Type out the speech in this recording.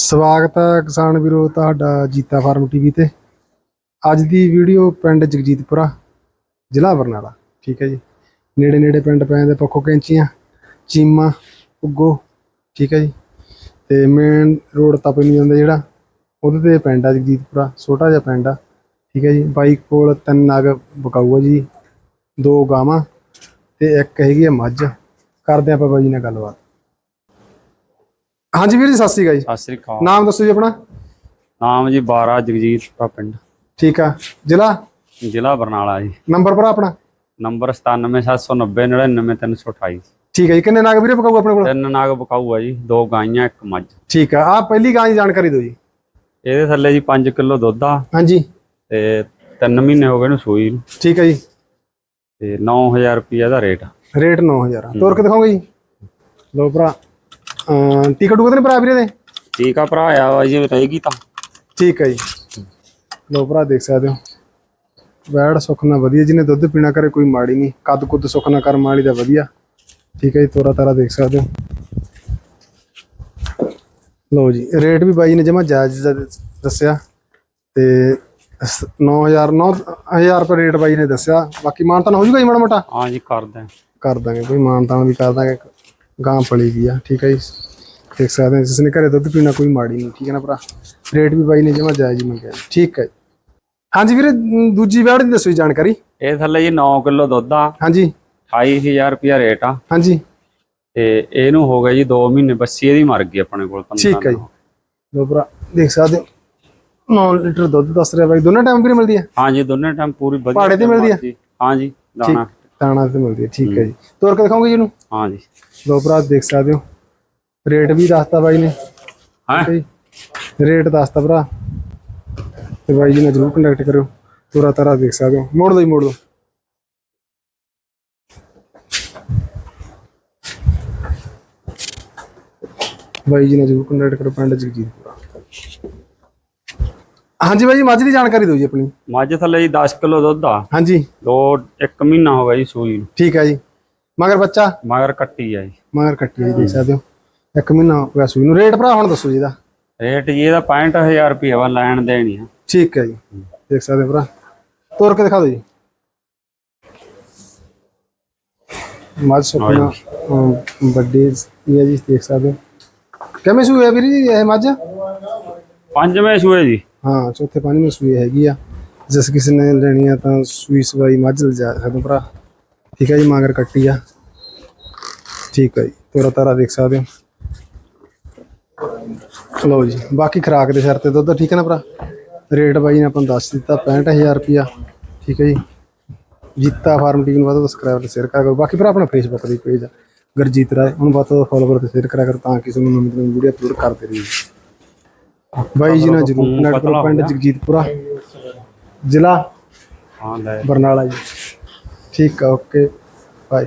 ਸਵਾਗਤ ਹੈ ਕਿਸਾਨ ਵੀਰੋ, ਤੁਹਾਡਾ ਜੀਤਾ ਫਾਰਮ ਟੀਵੀ ਤੇ। ਅੱਜ ਦੀ ਵੀਡੀਓ ਪਿੰਡ ਜਗਜੀਤਪੁਰਾ, ਜ਼ਿਲ੍ਹਾ ਬਰਨਾਲਾ, ਠੀਕ ਹੈ ਜੀ। ਨੇੜੇ ਨੇੜੇ ਪਿੰਡ ਪੈਂਦੇ ਜਾਂਦੇ ਪੱਖੋ ਕੈਂਚੀਆਂ, ਚੀਮਾ, ਉੱਗੋ, ਠੀਕ ਹੈ ਜੀ। ਤੇ ਮੇਨ ਰੋਡ ਤੱਕ ਨਹੀਂ ਜਾਂਦਾ ਜਿਹੜਾ, ਉਹਦੇ ਤੇ ਪਿੰਡ ਆ ਜਗਜੀਤਪੁਰਾ, ਛੋਟਾ ਜਿਹਾ ਪਿੰਡ ਆ, ਠੀਕ ਹੈ ਜੀ। ਬਾਈਕ ਕੋਲ ਤਿੰਨ ਨਗ ਬਕਾਊ ਆ ਜੀ, ਦੋ ਗਾਵਾਂ ਤੇ ਇੱਕ ਹੈਗੀ ਆ ਮੱਝ। ਕਰਦੇ ਆਪਾਂ ਬਾਈ ਨਾਲ ਗੱਲਬਾਤ। ਹਾਂਜੀ ਵੀਰ ਜੀ ਸਤਿ ਸ਼੍ਰੀ ਅਕਾਲ ਜੀ। ਸਤਿ ਸ੍ਰੀ ਅਕਾਲ। ਨਾਮ ਦੱਸੋ ਜੀ ਆਪਣਾ? ਨਾਮ ਜੀ 12 ਜਗਜੀਤਪੁਰਾ ਪਿੰਡ। ਠੀਕ ਆ। ਜ਼ਿਲ੍ਹਾ? ਜ਼ਿਲ੍ਹਾ ਬਰਨਾਲਾ ਜੀ। ਨੰਬਰ ਭਰਾ ਆਪਣਾ? ਨੰਬਰ 9779099328 ਠੀਕ ਹੈ ਜੀ ਕਿੰਨੇ ਨਾਗ ਵੀਰੇ ਪਕਾਊ ਆਪਣੇ ਕੋਲ? ਤਿੰਨ ਨਾਗ ਬਕਾਊ ਆ ਜੀ ਦੋ ਗਾਈਆਂ ਇੱਕ ਮੱਝ। ਠੀਕ ਆ ਆ ਪਹਿਲੀ ਗਾਂ ਦੀ ਜਾਣਕਾਰੀ ਦਿਓ ਜੀ। ਇਹਦੇ ਥੱਲੇ ਜੀ 5 ਕਿਲੋ ਦੁੱਧ ਆ। ਹਾਂਜੀ। ਤੇ 3 ਮਹੀਨੇ ਹੋ ਗਏ ਨੂੰ ਸੂਈ ਨੂੰ। ਠੀਕ ਹੈ ਜੀ। ਤੇ 9000 ਰੁਪਏ ਦਾ ਰੇਟ ਰੇਟ 9000 ਆ। ਤੋਰ ਕੇ ਦਿਖਾਓਗੇ ਜੀ। ਲੋ ਭਰਾ। ਅਮ ਟਿਕਟ ਟੁਕਟ ਭਰਾ ਵੀਰੇ ਦੇ? ਠੀਕ ਆ ਭਰਾ ਆ ਵਾ ਜੀ ਰਹੇਗੀ ਤਾਂ ਠੀਕ ਹੈ ਜੀ। ਲੋ ਭਰਾ ਦੇਖ ਸਕਦੇ ਹੋ। ਵੈੜ ਸੁਖਨਾ ਵਧੀਆ ਜਿਹਨੇ ਦੁੱਧ ਪੀਣਾ ਕਰੇ ਕੋਈ ਮਾੜੀ ਨਹੀਂ। ਕੱਦ ਕੁੱਦ ਸੁਖਨਾ ਕਰਮ ਵਾਲੀ ਦਾ ਵਧੀਆ। ਠੀਕ ਹੈ ਜੀ ਤੋਰਾ ਤਾਰਾ ਦੇਖ ਸਕਦੇ ਹੋ। ਲੋ ਜੀ ਰੇਟ ਵੀ ਬਾਈ ਨੇ ਜਮਾ ਜਾਇਜ਼ ਦਾ ਦੱਸਿਆ। ਤੇ 9000 9000 ਰੁਪਏ ਰੇਟ ਬਾਈ ਨੇ ਦੱਸਿਆ। ਬਾਕੀ ਮਾਨਤਾਨ ਹੋ ਜੂਗਾ ਜੀ ਮਾੜਾ ਮੋਟਾ? ਹਾਂ ਜੀ ਕਰ ਦਾਂਗੇ ਕੋਈ ਮਾਨਤਾਨ ਵੀ ਕਰ ਦਾਂਗੇ। ਗਾਂ ਪਲੀ ਵੀ ਆ ਠੀਕ ਹੈ ਜੀ। ਦੇਖ ਸਕਦੇ ਹੋ ਜਿਸ ਨੇ ਘਰੇ ਦੁੱਧ ਪੀਣਾ ਕੋਈ ਮਾੜੀ ਨਹੀਂ ਠੀਕ ਹੈ ਨਾ ਭਰਾ? ਰੇਟ ਵੀ ਬਾਈ ਨੇ ਜਮਾ ਜਾਇਜ਼ ਹੀ ਮੰਗਿਆ। ਠੀਕ ਹੈ। ਹਾਂਜੀ ਵੀਰੇ ਦੂਜੀ ਵੈੜ ਦੀ ਦੱਸੋ ਜਾਣਕਾਰੀ। ਇਹ ਥੱਲੇ ਜੀ 9 ਕਿਲੋ ਦੁੱਧ ਆ। ਹਾਂਜੀ। 28000 ਰੁਪਏ ਰੇਟ ਆ। ਹਾਂਜੀ। ਤੇ ਇਹਨੂੰ ਹੋ ਗਿਆ ਜੀ 2 ਮਹੀਨੇ ਬੱਸੀ ਇਹਦੀ ਮਰ ਗਈ ਆਪਣੇ ਕੋਲ 15 ਠੀਕ ਹੈ ਜੀ ਲੋ ਭਰਾ ਦੇਖ ਸਕਦੇ ਹੋ। 9 ਲੀਟਰ ਦੁੱਧ ਦੱਸ ਰਿਹਾ ਬਾਈ। ਦੋਨਾਂ ਟਾਈਮ ਵੀਰੇ ਮਿਲਦੀ ਹੈ ਹਾਂ ਜੀ ਦੋਨੇ ਟਾਈਮ ਪੂਰੀ ਵਧੀਆ ਪਹਾੜੇ ਤੇ ਮਿਲਦੀ ਆ? ਹਾਂ ਜੀ ਦਾਣਾ। ਦਾਣਾ ਤੇ ਮਿਲਦੀ ਹੈ ਠੀਕ ਹੈ ਜੀ। ਤੋਰ ਕੇ ਦਿਖਾਓਗੇ ਜੀ ਇਹਨੂੰ? ਹਾਂ ਜੀ। ਲੋ ਭਰਾ ਦੇਖ ਸਕਦੇ ਹੋ। ਰੇਟ ਵੀ ਦੱਸਤਾ ਬਾਈ ਨੇ। ਹਾਂ? ਰੇਟ ਦੱਸਤਾ ਭਰਾ। ਤੇ ਬਾਈ ਜੀ ਨਾਲ ਜਰੂਰ ਕੰਟੈਕਟ ਕਰਿਓ। ਤੋਰਾ ਤਾਰਾ ਦੇਖ ਸਕਦੇ ਹੋ। ਮੋੜ ਦੋ ਜੀ ਮੋੜ ਦੋ। ਬਾਈ ਜੀ ਨਾਲ ਜਰੂਰ ਕੰਟੈਕਟ ਕਰੋ ਪਿੰਡ ਜਗਜੀਤਪੁਰਾ ਹਾਂਜੀ ਬਾਈ ਜੀ ਮੱਝ ਦੀ ਜਾਣਕਾਰੀ ਦਿਓ ਜੀ ਆਪਣੀ। ਮੱਝ ਥੱਲੇ ਜੀ 10 ਕਿਲੋ ਦੁੱਧ ਆ। ਹਾਂਜੀ। ਦੋ ਇੱਕ ਮਹੀਨਾ ਹੋ ਗਿਆ ਜੀ ਸੂਈ ਨੂੰ। ਠੀਕ ਹੈ ਜੀ। ਮਗਰ ਬੱਚਾ? ਮਗਰ ਕੱਟੀ ਆ ਜੀ। ਮਗਰ ਕੱਟੀ ਜੀ ਦੇਖ ਸਕਦੇ ਹੋ। ਇੱਕ ਮਹੀਨਾ ਹੋ ਗਿਆ ਸੂਈ ਨੂੰ। ਰੇਟ ਭਰਾ ਹੁਣ ਦੱਸੋ ਜੀ ਇਹਦਾ। ਰੇਟ ਜੀ ਇਹਦਾ 65000 ਰੁਪਏ ਵਾ ਲੈਣ ਦੇਣੀ ਆ। ਠੀਕ ਹੈ ਜੀ। ਦੇਖ ਸਕਦੇ ਭਰਾ। ਤੋਰ ਕੇ ਦਿਖਾ ਦਿਓ ਜੀ। ਮੱਝ ਸੁਪਨਾ ਵੱਡੀ ਇਹ ਜੀ ਦੇਖ ਸਕਦੇ ਹੋ। ਕਿਵੇਂ ਸੂਈ ਹੈ ਵੀਰ ਜੀ ਇਹ ਮੱਝ? ਪੰਜਵੇਂ ਸੂਏ ਜੀ। ਹਾਂ, ਚੌਥੇ ਪੰਜਵੇਂ ਸੂਈ ਹੈਗੀ ਆ। ਜਿਸ ਕਿਸੇ ਨੇ ਲੈਣੀ ਆ ਤਾਂ ਸੂਈ ਸਵਾਈ ਮੱਝ ਲਿਜਾ ਸਕਦੇ ਭਰਾ। ਠੀਕ ਹੈ ਜੀ, ਮਗਰ ਕੱਟੀ ਆ। ਠੀਕ ਹੈ ਜੀ ਤੋਰਾ ਤਾਰਾ ਦੇਖ ਸਕਦੇ ਹੋ। ਲਓ ਜੀ, ਬਾਕੀ ਖਰਾਕ ਦੇ ਸਿਰ ਤੇ ਦੁੱਧ, ਠੀਕ ਹੈ ਨਾ ਭਰਾ? ਰੇਟ ਬਾਈ ਨੇ ਆਪਾਂ ਨੂੰ ਦੱਸ ਦਿੱਤਾ 65000 ਰੁਪਿਆ ਠੀਕ ਹੈ ਜੀ। ਜੀਤਾ ਫਾਰਮ ਟੀਮ ਨੂੰ ਵੱਧ ਤੋਂ ਸਬਸਕ੍ਰਾਈਬ ਤੇ ਸ਼ੇਅਰ ਕਰਿਆ ਕਰੋ। ਬਾਕੀ ਭਰਾ, ਆਪਣਾ ਫੇਸਬੁੱਕ ਦੀ ਪੇਜ ਆ। ਗੁਰਜੀਤ ਰਾਏ, ਉਹਨੂੰ ਵੱਧ ਤੋਂ ਫੋਲੋਵਰ ਤੇ ਸ਼ੇਅਰ ਕਰਿਆ ਕਰੋ ਤਾਂ ਕਿ ਤੁਹਾਨੂੰ ਨਵੀਂ ਨਵੀਂ ਵੀਡੀਓ ਅਪਲੋਡ ਕਰਦੇ ਰਹੀਏ। ਬਾਈ ਜੀ ਨਾਲ ਜਰੂਰ ਕਰੋ ਪਿੰਡ ਜਗਜੀਤਪੁਰਾ ਜ਼ਿਲ੍ਹਾ ਹਾਂ ਲੈ। ਬਰਨਾਲਾ ਜੀ। ਠੀਕ ਆ ਓਕੇ ਬਾਏ